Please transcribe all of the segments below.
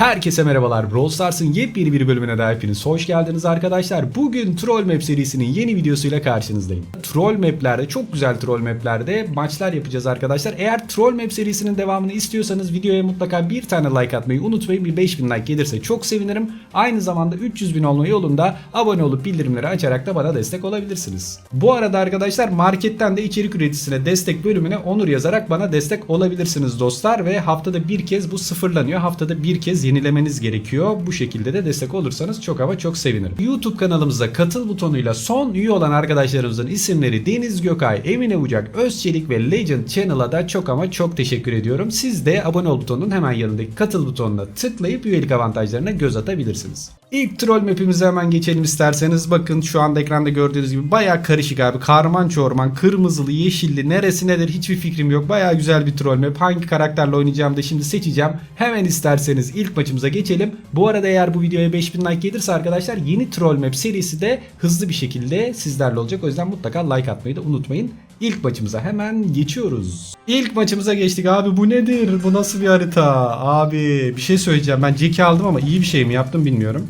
Herkese merhabalar. Brawl Stars'ın yepyeni bir bölümüne daha hepiniz hoş geldiniz arkadaşlar. Bugün Troll Map serisinin yeni videosuyla karşınızdayım. Troll Map'lerde, çok güzel Troll Map'lerde maçlar yapacağız arkadaşlar. Eğer Troll Map serisinin devamını istiyorsanız videoya mutlaka bir tane like atmayı unutmayın. Bir 5000 like gelirse çok sevinirim. Aynı zamanda 300 bin olma yolunda abone olup bildirimleri açarak da bana destek olabilirsiniz. Bu arada arkadaşlar marketten de içerik üreticisine destek bölümüne onur yazarak bana destek olabilirsiniz dostlar. Ve haftada bir kez bu sıfırlanıyor. Haftada bir kez yenilemeniz gerekiyor. Bu şekilde de destek olursanız çok ama çok sevinirim. YouTube kanalımıza katıl butonuyla son üye olan arkadaşlarımızın isimleri Deniz Gökay, Emine Ucak, Özçelik ve Legend Channel'a da çok ama çok teşekkür ediyorum. Siz de abone ol butonunun hemen yanındaki katıl butonuna tıklayıp üyelik avantajlarına göz atabilirsiniz. İlk troll map'imize hemen geçelim isterseniz. Bakın şu anda ekranda gördüğünüz gibi baya karışık abi. Karman çorman, kırmızılı, yeşilli neresi nedir hiçbir fikrim yok. Baya güzel bir troll map. Hangi karakterle oynayacağımı da şimdi seçeceğim. Hemen isterseniz ilk maçımıza geçelim. Bu arada eğer bu videoya 5000 like gelirse arkadaşlar yeni troll map serisi de hızlı bir şekilde sizlerle olacak. O yüzden mutlaka like atmayı da unutmayın. İlk maçımıza hemen geçiyoruz. İlk maçımıza geçtik abi bu nedir? Bu nasıl bir harita? Abi bir şey söyleyeceğim. Ben Jack'i aldım ama iyi bir şey mi yaptım bilmiyorum.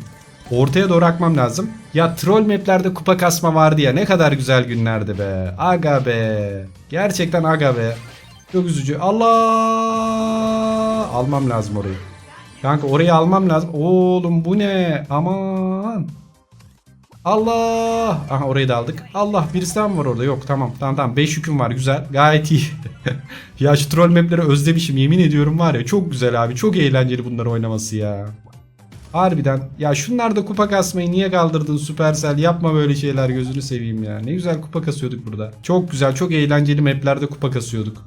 Ortaya doğru akmam lazım. Ya troll maplerde kupa kasma vardı ya ne kadar güzel günlerdi be. Aga be. Gerçekten aga be. Çok üzücü. Allah! Almam lazım orayı. Kanka orayı almam lazım. Oğlum bu ne? Aman. Allah! Aha orayı da aldık. Allah birisi daha mı var orada? Yok tamam tamam tamam. 5 yüküm var güzel. Gayet iyi. ya şu troll mapleri özlemişim yemin ediyorum var ya. Çok güzel abi. Çok eğlenceli bunları oynaması ya. Harbiden. Ya şunlar da kupa kasmayı niye kaldırdın Supercell? Yapma böyle şeyler gözünü seveyim ya. Ne güzel kupa kasıyorduk burada. Çok güzel çok eğlenceli maplerde kupa kasıyorduk.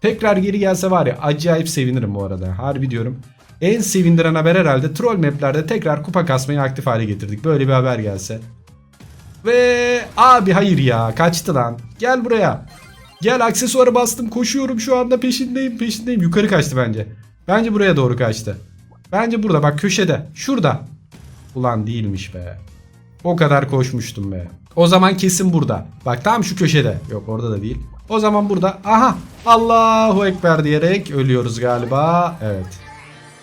Tekrar geri gelse var ya acayip sevinirim bu arada. Harbi diyorum. En sevindiren haber herhalde troll maplerde tekrar kupa kasmayı aktif hale getirdik. Böyle bir haber gelse. Ve abi hayır ya kaçtı lan. Gel buraya. Gel aksesuarı bastım koşuyorum şu anda peşindeyim peşindeyim. Yukarı kaçtı bence. Bence buraya doğru kaçtı. Bence burada bak köşede. Şurada. Ulan değilmiş be. O kadar koşmuştum be. O zaman kesin burada. Bak tam şu köşede. Yok orada da değil. O zaman burada. Aha. Allahu Ekber diyerek ölüyoruz galiba. Evet.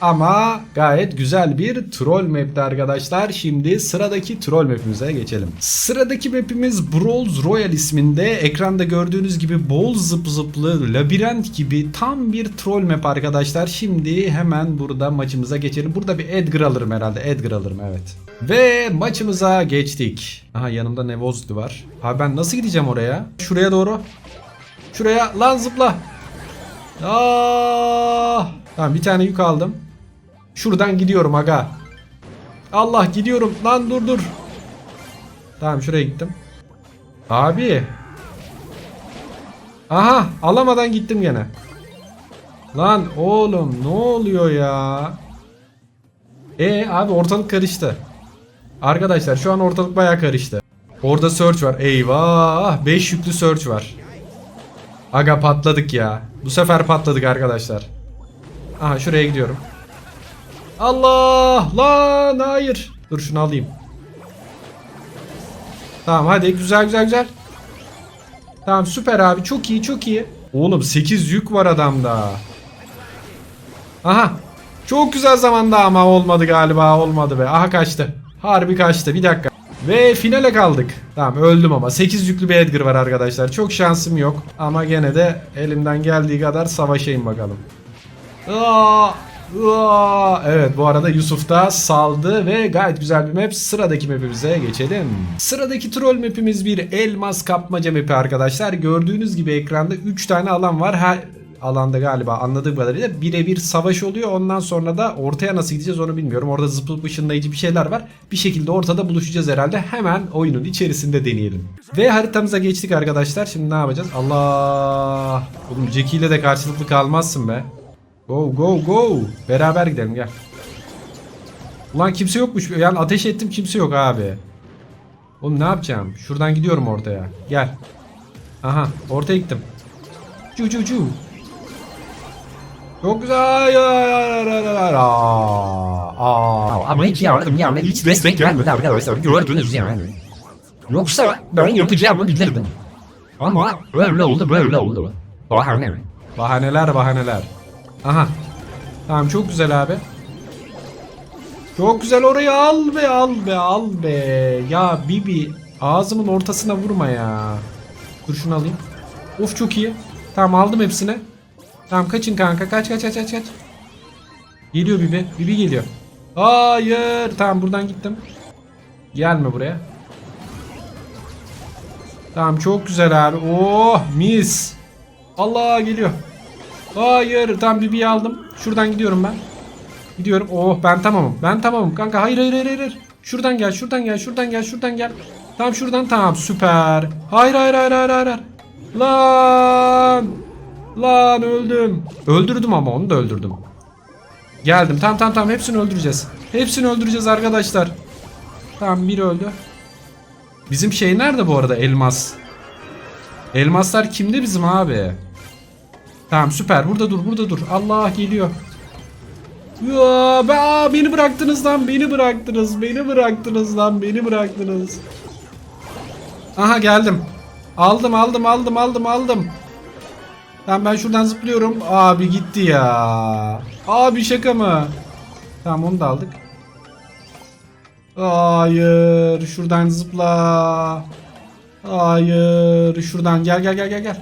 Ama gayet güzel bir troll map'ti arkadaşlar. Şimdi sıradaki troll map'imize geçelim. Sıradaki map'imiz Brawls Royal isminde. Ekranda gördüğünüz gibi bol zıp zıplı, labirent gibi tam bir troll map arkadaşlar. Şimdi hemen burada maçımıza geçelim. Burada bir Edgar alırım herhalde. Edgar alırım evet. Ve maçımıza geçtik. Aha yanımda Nevozli var. Abi ben nasıl gideceğim oraya? Şuraya doğru. Şuraya lan zıpla. Aa! Tamam bir tane yük aldım. Şuradan gidiyorum aga. Allah gidiyorum. Lan dur dur. Tamam şuraya gittim. Abi. Aha alamadan gittim gene. Lan oğlum ne oluyor ya? E abi ortalık karıştı. Arkadaşlar şu an ortalık baya karıştı. Orada search var. Eyvah. 5 yüklü search var. Aga patladık ya. Bu sefer patladık arkadaşlar. Aha şuraya gidiyorum. Allah lan hayır. Dur şunu alayım. Tamam hadi güzel güzel güzel. Tamam süper abi çok iyi çok iyi. Oğlum 8 yük var adamda. Aha. Çok güzel zamanda ama olmadı galiba olmadı be. Aha kaçtı. Harbi kaçtı bir dakika. Ve finale kaldık. Tamam öldüm ama 8 yüklü bir Edgar var arkadaşlar. Çok şansım yok. Ama gene de elimden geldiği kadar savaşayım bakalım. Aa. Evet bu arada Yusuf da saldı ve gayet güzel bir map. Sıradaki mapimize geçelim. Sıradaki troll mapimiz bir elmas kapmaca mapi arkadaşlar. Gördüğünüz gibi ekranda 3 tane alan var. Her alanda galiba anladığım kadarıyla birebir savaş oluyor. Ondan sonra da ortaya nasıl gideceğiz onu bilmiyorum. Orada zıplık ışınlayıcı bir şeyler var. Bir şekilde ortada buluşacağız herhalde. Hemen oyunun içerisinde deneyelim. Ve haritamıza geçtik arkadaşlar. Şimdi ne yapacağız? Allah! Oğlum Jackie ile de karşılıklı kalmazsın be. Go go go. Beraber gidelim gel. Ulan kimse yokmuş. Yani ateş ettim kimse yok abi. Oğlum ne yapacağım? Şuradan gidiyorum ortaya. Gel. Aha ortaya gittim. Cu cu cu. Çok güzel. Ama hiç yardım yani hiç destek gelmedi arkadaşlar gördünüz yani. Yoksa ben yapacağımı bilirdim. Ama böyle oldu böyle oldu. Bahane. Bahaneler bahaneler. Aha. Tamam çok güzel abi. Çok güzel orayı al be al be al be. Ya Bibi ağzımın ortasına vurma ya. Dur alayım. Of çok iyi. Tamam aldım hepsini. Tamam kaçın kanka kaç kaç kaç kaç kaç. Geliyor Bibi. Bibi geliyor. Hayır. Tamam buradan gittim. Gelme buraya. Tamam çok güzel abi. Oh mis. Allah geliyor. Hayır. Tamam Bibi'yi aldım. Şuradan gidiyorum ben. Gidiyorum. Oh ben tamamım. Ben tamamım. Kanka hayır hayır hayır hayır. Şuradan gel şuradan gel şuradan gel şuradan gel. Tamam şuradan tamam süper. Hayır hayır hayır hayır. hayır. Lan. Lan öldüm. Öldürdüm ama onu da öldürdüm. Geldim. Tamam tamam tamam hepsini öldüreceğiz. Hepsini öldüreceğiz arkadaşlar. Tamam biri öldü. Bizim şey nerede bu arada elmas? Elmaslar kimde bizim abi? Tamam süper. Burada dur burada dur. Allah geliyor. Ya be, beni bıraktınız lan beni bıraktınız beni bıraktınız lan beni bıraktınız. Aha geldim. Aldım aldım aldım aldım aldım. Tamam ben şuradan zıplıyorum. Abi gitti ya. Abi şaka mı? Tamam onu da aldık. Hayır şuradan zıpla. Hayır şuradan gel gel gel gel gel.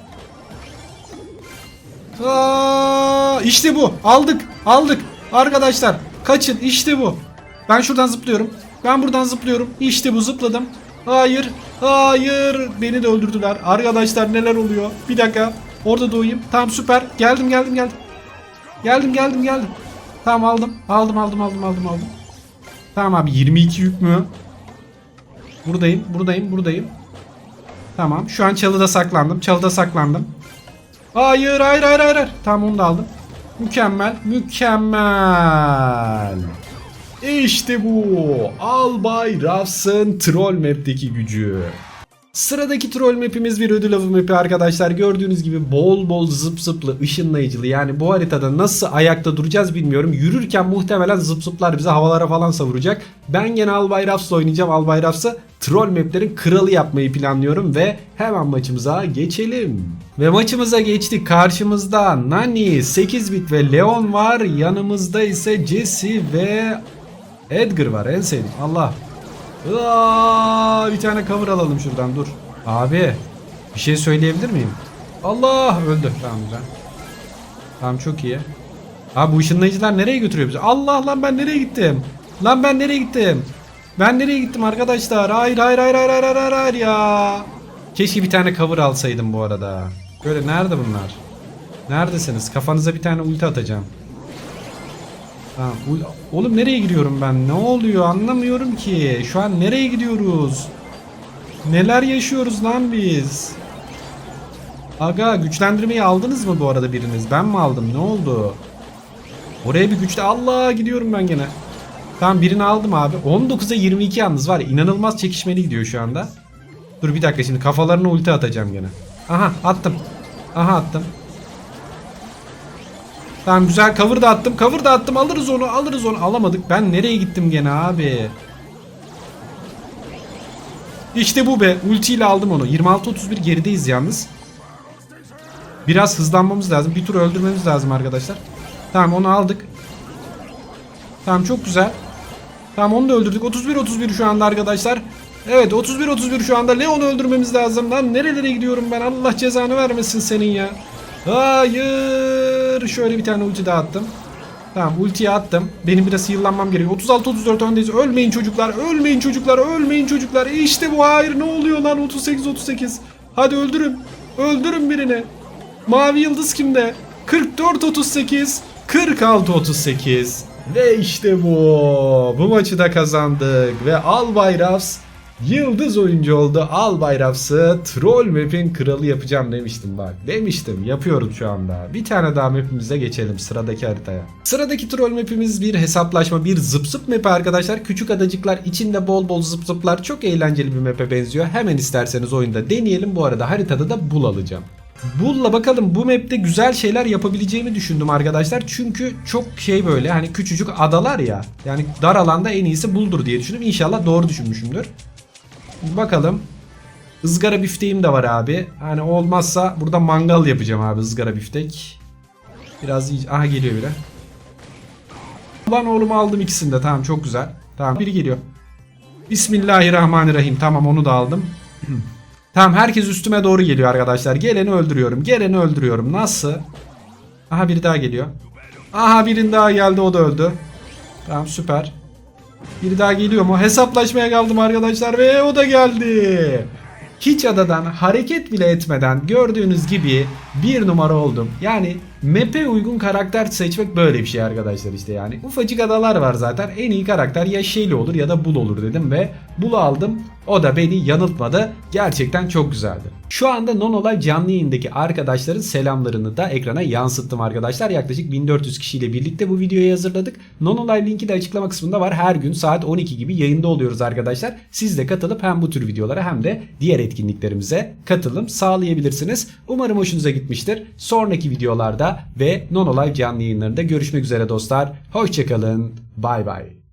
Aa, işte bu. Aldık. Aldık. Arkadaşlar kaçın. işte bu. Ben şuradan zıplıyorum. Ben buradan zıplıyorum. İşte bu zıpladım. Hayır. Hayır. Beni de öldürdüler. Arkadaşlar neler oluyor? Bir dakika. Orada doğayım. Tamam süper. Geldim geldim geldim. Geldim geldim geldim. Tamam aldım. Aldım aldım aldım aldım aldım. Tamam abi 22 yük mü? Buradayım. Buradayım. Buradayım. Tamam. Şu an çalıda saklandım. Çalıda saklandım. Hayır hayır hayır hayır. Tamam onu da aldım. Mükemmel. Mükemmel. İşte bu. Albay Rafs'ın troll map'teki gücü. Sıradaki troll map'imiz bir ödül avı map'i arkadaşlar. Gördüğünüz gibi bol bol zıp zıplı, ışınlayıcılı. Yani bu haritada nasıl ayakta duracağız bilmiyorum. Yürürken muhtemelen zıp zıplar bizi havalara falan savuracak. Ben gene Albay Rafs'la oynayacağım. Albay Rafs'ı troll map'lerin kralı yapmayı planlıyorum ve hemen maçımıza geçelim. Ve maçımıza geçtik. Karşımızda Nani, 8 bit ve Leon var. Yanımızda ise Jesse ve Edgar var. En sevdiğim. Allah. Aa, bir tane cover alalım şuradan dur. Abi bir şey söyleyebilir miyim? Allah öldü. Tamam güzel. Tamam çok iyi. Abi bu ışınlayıcılar nereye götürüyor bizi? Allah lan ben nereye gittim? Lan ben nereye gittim? Ben nereye gittim arkadaşlar? Hayır hayır hayır hayır hayır hayır, hayır ya. Keşke bir tane cover alsaydım bu arada. Böyle nerede bunlar? Neredesiniz? Kafanıza bir tane ulti atacağım. Tamam. ul- Oğlum nereye giriyorum ben? Ne oluyor? Anlamıyorum ki. Şu an nereye gidiyoruz? Neler yaşıyoruz lan biz? Aga güçlendirmeyi aldınız mı bu arada biriniz? Ben mi aldım? Ne oldu? Oraya bir güçle Allah gidiyorum ben gene. Tamam birini aldım abi. 19'a 22 yalnız var. ya, İnanılmaz çekişmeli gidiyor şu anda. Dur bir dakika şimdi kafalarına ulti atacağım gene. Aha attım. Aha attım. Tamam güzel cover da attım. Cover da attım. Alırız onu. Alırız onu. Alamadık. Ben nereye gittim gene abi? İşte bu be. Ultiyle aldım onu. 26-31 gerideyiz yalnız. Biraz hızlanmamız lazım. Bir tur öldürmemiz lazım arkadaşlar. Tamam onu aldık. Tamam çok güzel. Tamam onu da öldürdük. 31-31 şu anda arkadaşlar. Evet 31-31 şu anda. Leon'u öldürmemiz lazım. Lan nerelere gidiyorum ben? Allah cezanı vermesin senin ya. Hayır. Şöyle bir tane ulti daha attım. Tamam ultiyi attım. Benim biraz yıllanmam gerekiyor. 36-34 öndeyiz. Ölmeyin çocuklar. Ölmeyin çocuklar. Ölmeyin çocuklar. İşte bu. Hayır ne oluyor lan 38-38. Hadi öldürün. Öldürün birini. Mavi yıldız kimde? 44-38. 46-38. Ve işte bu. Bu maçı da kazandık. Ve Albay Rafs Yıldız oyuncu oldu. Albay Rafs'ı Troll Map'in kralı yapacağım demiştim bak. Demiştim yapıyorum şu anda. Bir tane daha map'imize geçelim sıradaki haritaya. Sıradaki Troll Map'imiz bir hesaplaşma bir zıp zıp map arkadaşlar. Küçük adacıklar içinde bol bol zıp zıplar çok eğlenceli bir map'e benziyor. Hemen isterseniz oyunda deneyelim. Bu arada haritada da bul alacağım. Bull'la bakalım bu map'te güzel şeyler yapabileceğimi düşündüm arkadaşlar. Çünkü çok şey böyle hani küçücük adalar ya. Yani dar alanda en iyisi Bull'dur diye düşündüm. İnşallah doğru düşünmüşümdür. Bakalım. Izgara bifteğim de var abi. Hani olmazsa burada mangal yapacağım abi ızgara biftek. Biraz iyice. Aha geliyor biri. Lan oğlum aldım ikisini de tamam çok güzel. Tamam biri geliyor. Bismillahirrahmanirrahim tamam onu da aldım. tamam herkes üstüme doğru geliyor arkadaşlar. Geleni öldürüyorum. Geleni öldürüyorum. Nasıl? Aha biri daha geliyor. Aha birin daha geldi o da öldü. Tamam süper. Biri daha geliyor mu? Hesaplaşmaya kaldım arkadaşlar ve o da geldi. Hiç adadan hareket bile etmeden gördüğünüz gibi bir numara oldum. Yani map'e uygun karakter seçmek böyle bir şey arkadaşlar işte yani. Ufacık adalar var zaten. En iyi karakter ya Shelly olur ya da Bull olur dedim ve Bull'u aldım. O da beni yanıltmadı. Gerçekten çok güzeldi. Şu anda Nonolay canlı yayındaki arkadaşların selamlarını da ekrana yansıttım arkadaşlar. Yaklaşık 1400 kişiyle birlikte bu videoyu hazırladık. Nonolay linki de açıklama kısmında var. Her gün saat 12 gibi yayında oluyoruz arkadaşlar. Siz de katılıp hem bu tür videolara hem de diğer etkinliklerimize katılım sağlayabilirsiniz. Umarım hoşunuza gitmiştir. Sonraki videolarda ve Nonolay canlı yayınlarında görüşmek üzere dostlar. Hoşçakalın. Bay bay.